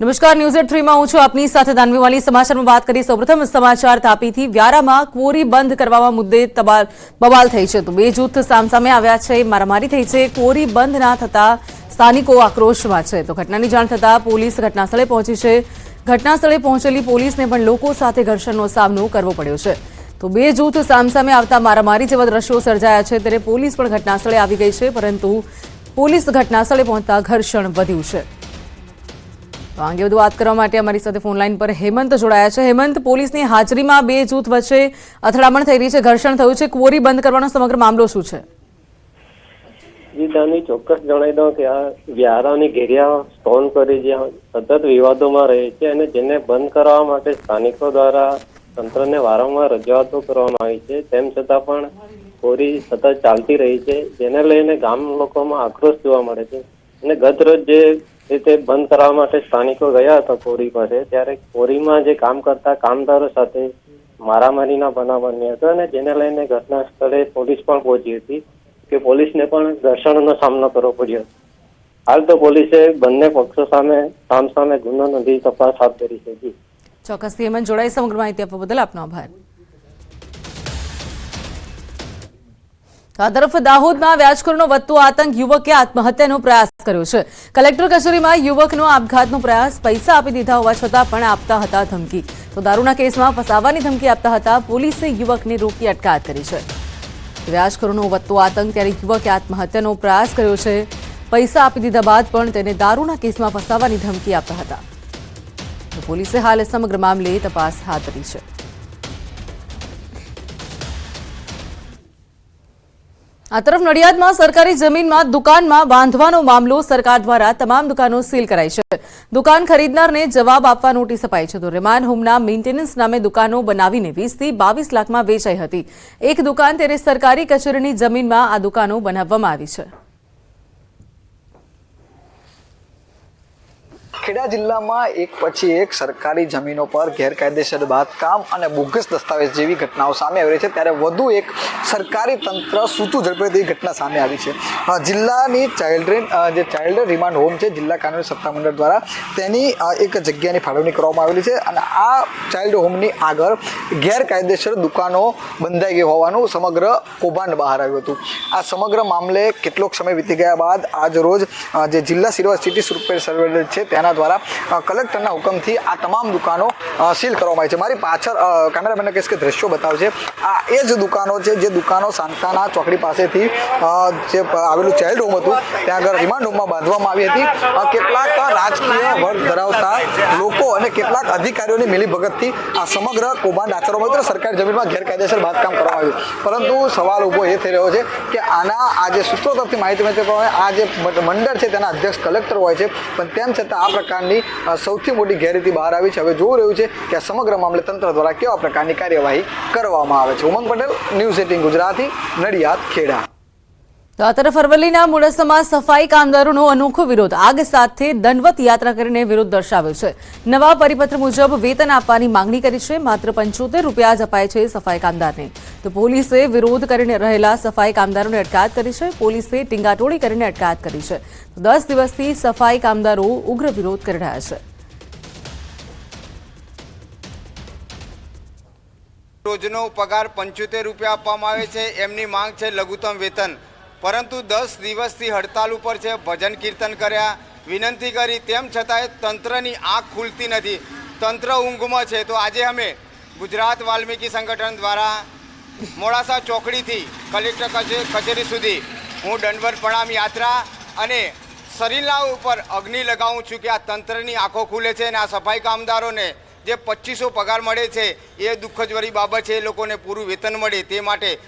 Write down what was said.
નમસ્કાર, news at થ્રીમાં હું છું આપની સાથે દાનવીવાલી સમાચારમાં વાત કરી સૌપ્રથમ સમાચાર તાપીથી. વ્યારામાં ક્વોરી બંધ કરવામાં મુદ્દે બવાલ થઈ છે. તો બે જૂથ સામસામે આવ્યા છે, મારામારી થઈ છે. ક્વોરી બંધ ના થતા સ્થાનિકો આક્રોશમાં છે. તો ઘટનાની જાણ થતાં પોલીસ ઘટનાસ્થળે પહોંચી છે. ઘટનાસ્થળે પહોંચેલી પોલીસને પણ લોકો સાથે ઘર્ષણનો સામનો કરવો પડ્યો છે. તો બે જૂથ સામસામે આવતા મારામારી જેવા દ્રશ્યો સર્જાયા છે. ત્યારે પોલીસ પણ ઘટનાસ્થળે આવી ગઈ છે, પરંતુ પોલીસ ઘટનાસ્થળે પહોંચતા ઘર્ષણ વધ્યું છે. તો આ વધુ વાત કરવા માટે અમારી સાથે ફોન લાઈન પર હેમંત જોડાયા છે. હેમંત, પોલીસની હાજરીમાં બે જૂથ વચ્ચે અથડામણ થઈ રહી છે, ઘર્ષણ થયું છે. ક્વોરી બંધ કરવાનો સમગ્ર મામલો શું છે? જી ચોક્કસ જણાવી દઉં કે આ વ્યારાની ઘેરિયા સ્ટોન કરી જ્યાં સતત વિવાદોમાં રહે છે અને જેને બંધ કરવા માટે સ્થાનિકો દ્વારા તંત્રને વારંવાર રજૂઆતો કરવામાં આવી છે. તેમ છતાં પણ કોરી સતત ચાલતી રહી છે. જેને લઈને ગામ લોકોમાં આક્રોશ જોવા મળે છે. અને ગત રોજ જે રીતે બંધ કરાવવા માટે સ્થાનિકો ગયા હતા કોરી પાસે. ત્યારે કોરીમાં જે કામ કરતા કામદારો સાથે મારામારીના બનાવ બન્યા હતા અને જેને લઈને ઘટના સ્થળે પોલીસ પણ પહોંચી હતી કે પોલીસને પણ ઘર્ષણનો સામનો કરવો પડ્યો. હાલ તો પોલીસે બંને પક્ષો સામે, સામ સામે ગુનો નોંધી તપાસ હાથ ધરી છે જી. હેમંત જોડાઈ સમગ્ર માહિતી આપવા બદલ આપનો આભાર. આ તરફ દાહોદમાં વ્યાજખોરનો વધતો આતંક યુવકે આત્મહત્યાનો પ્રયાસ કર્યો છે. કલેક્ટર કચેરીમાં યુવકનો આપઘાતનો પ્રયાસ પૈસા આપી દીધા હોવા છતાં પણ આપતા હતા ધમકી. તો દારૂના કેસમાં ફસાવાની ધમકી આપતા હતા પોલીસે યુવકને રોકી અટકાયત કરી છે. વ્યાજખોરોનો વધતો આતંક ત્યારે યુવકે આત્મહત્યાનો પ્રયાસ કર્યો છે. પૈસા આપી દીધા બાદ પણ તેને દારૂના કેસમાં ફસાવાની ધમકી આપતા હતા. પોલીસે હાલ સમગ્ર મામલે તપાસ હાથ ધરી છે. આ તરફ નડિયાદમાં સરકારી જમીનમાં દુકાનમાં બાંધવાનો મામલો સરકાર દ્વારા તમામ દુકાનો સીલ કરાઈ છે. દુકાન ખરીદનારને જવાબ આપવા નોટિસ અપાઈ છે. તો રેમાન હોમના મેન્ટેનન્સ નામે દુકાનો બનાવીને વીસથી બાવીસ લાખમાં વેચાઈ હતી. એક દુકાન ત્યારે સરકારી કચેરીની જમીનમાં આ દુકાનો બનાવવામાં આવી છે. ખેડા જિલ્લામાં એક પછી એક સરકારી જમીનો પર ગેરકાયદેસર બાંધકામ અને બોગસ દસ્તાવેજ જેવી ઘટનાઓ સામે આવી રહી છે. ત્યારે વધુ એક સરકારી તંત્ર સૂતું ઝડપે તેવી ઘટના સામે આવી છે. જિલ્લાની ચાઇલ્ડ જે ચાઇલ્ડ રિમાન્ડ હોમ છે, જિલ્લા કાનૂની સત્તામંડળ દ્વારા તેની એક જગ્યાની ફાળવણી કરવામાં આવેલી છે અને આ ચાઇલ્ડ હોમની આગળ ગેરકાયદેસર દુકાનો બંધાઈ ગઈ હોવાનું સમગ્ર કૌભાંડ બહાર આવ્યું હતું. આ સમગ્ર મામલે કેટલોક સમય વીતી ગયા બાદ આજ રોજ જે જિલ્લા સિરવા સિટી સુરપેર સર્વેલન્સ છે, તેના દ્વારા કલેક્ટરના હુકમથી આ તમામ દુકાનો સીલ કરવામાં આવી છે. મારી પાછળ કેમેરામેનને કહીશ કે દ્રશ્યો બતાવશે આ એ જ દુકાનો છે, જે દુકાનો સાંતાના ચોકડી પાસેથી જે આવેલું ચાઇલ્ડ હોમ હતું, ત્યાં આગળ રિમાન્ડ હોમમાં બાંધવામાં આવી હતી. કેટલાક રાજકીય વર્ગ ધરાવતા લોકો અને કેટલાક અધિકારીઓની મિલીભગતથી આ સમગ્ર કૌભાંડ આચરવામાં આવ્યું સરકારી જમીનમાં ગેરકાયદેસર બાંધકામ કરવામાં આવ્યું. પરંતુ સવાલ ઊભો એ થઈ રહ્યો છે કે આના, આ જે સૂત્રો તરફથી માહિતી મળતી આ જે મંડળ છે, તેના અધ્યક્ષ કલેક્ટર હોય છે, પણ તેમ છતાં આ પ્રકારની સૌથી મોટી ગેરરીતિ બહાર આવી છે. હવે જોવું રહ્યું છે કે આ સમગ્ર મામલે તંત્ર દ્વારા કેવા પ્રકારની કાર્યવાહી કરવામાં આવે છે. Umang Patel, news eighteen Gujarati, Nadiad, Kheda. તો આ તરફ અરવલ્લીના મોડાસામાં સફાઈ કામદારોનો અનોખો વિરોધ. આગ સાથે દંડવત યાત્રા કરીને વિરોધ દર્શાવ્યો છે. નવા પરિપત્ર મુજબ વેતન આપવાની માંગણી કરી છે. માત્ર પંચોતેર રૂપિયા જ અપાય છે સફાઈ કામદારને. તો પોલીસે વિરોધ કરીને રહેલા સફાઈ કામદારોને અટકાયત કરી છે. પોલીસે ટીંગાટોળી કરીને અટકાયત કરી છે. દસ દિવસથી સફાઈ કામદારો ઉગ્ર વિરોધ કરી રહ્યા છે. રોજનો પગાર પંચોતેર રૂપિયા આપવામાં આવે છે. એમની માંગ છે લઘુત્તમ વેતન. પરંતુ દસ દિવસથી હડતાલ ઉપર છે, ભજન કીર્તન કર્યા, વિનંતી કરી, તેમ છતાંય તંત્રની આંખ ખુલતી નથી. તંત્ર ઊંઘમાં છે, તો આજે અમે ગુજરાત વાલ્મીકી સંગઠન દ્વારા મોડાસા ચોકડીથી કલેક્ટર કચે- કચેરી સુધી હું દંડવત પ્રણામ યાત્રા અને શરીરના ઉપર અગ્નિ લગાવું છું કે આ તંત્રની આંખો ખુલે છે અને આ સફાઈ કામદારોને જે પચીસો પગાર મળે છે, એ દુઃખજવરી બાબત છે, એ લોકોને પૂરું વેતન મળે તે માટે